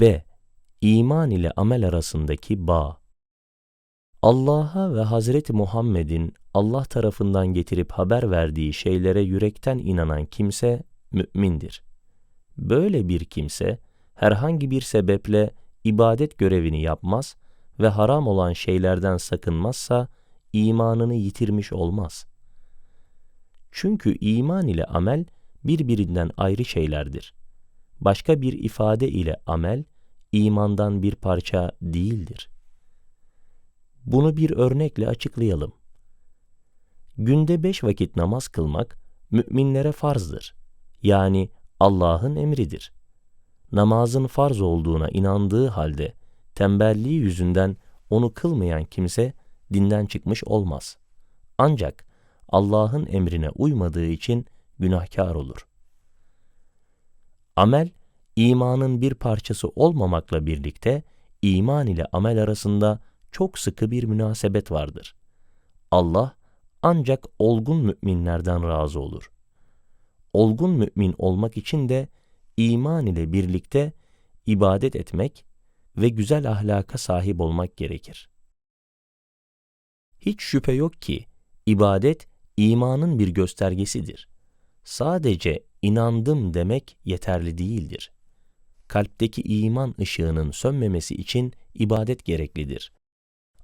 B. İman ile amel arasındaki bağ. Allah'a ve Hazreti Muhammed'in Allah tarafından getirip haber verdiği şeylere yürekten inanan kimse mümindir. Böyle bir kimse herhangi bir sebeple ibadet görevini yapmaz ve haram olan şeylerden sakınmazsa imanını yitirmiş olmaz. Çünkü iman ile amel birbirinden ayrı şeylerdir. Başka bir ifade ile amel imandan bir parça değildir. Bunu bir örnekle açıklayalım. Günde beş vakit namaz kılmak müminlere farzdır. Yani Allah'ın emridir. Namazın farz olduğuna inandığı halde tembelliği yüzünden onu kılmayan kimse dinden çıkmış olmaz. Ancak Allah'ın emrine uymadığı için günahkar olur. Amel, imanın bir parçası olmamakla birlikte iman ile amel arasında çok sıkı bir münasebet vardır. Allah ancak olgun müminlerden razı olur. Olgun mümin olmak için de iman ile birlikte ibadet etmek ve güzel ahlaka sahip olmak gerekir. Hiç şüphe yok ki ibadet imanın bir göstergesidir. Sadece inandım demek yeterli değildir. Kalpteki iman ışığının sönmemesi için ibadet gereklidir.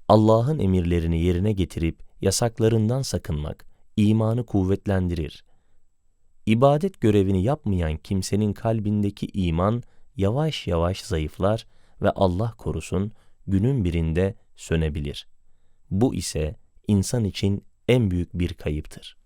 Allah'ın emirlerini yerine getirip yasaklarından sakınmak imanı kuvvetlendirir. İbadet görevini yapmayan kimsenin kalbindeki iman yavaş yavaş zayıflar ve Allah korusun günün birinde sönebilir. Bu ise insan için en büyük bir kayıptır.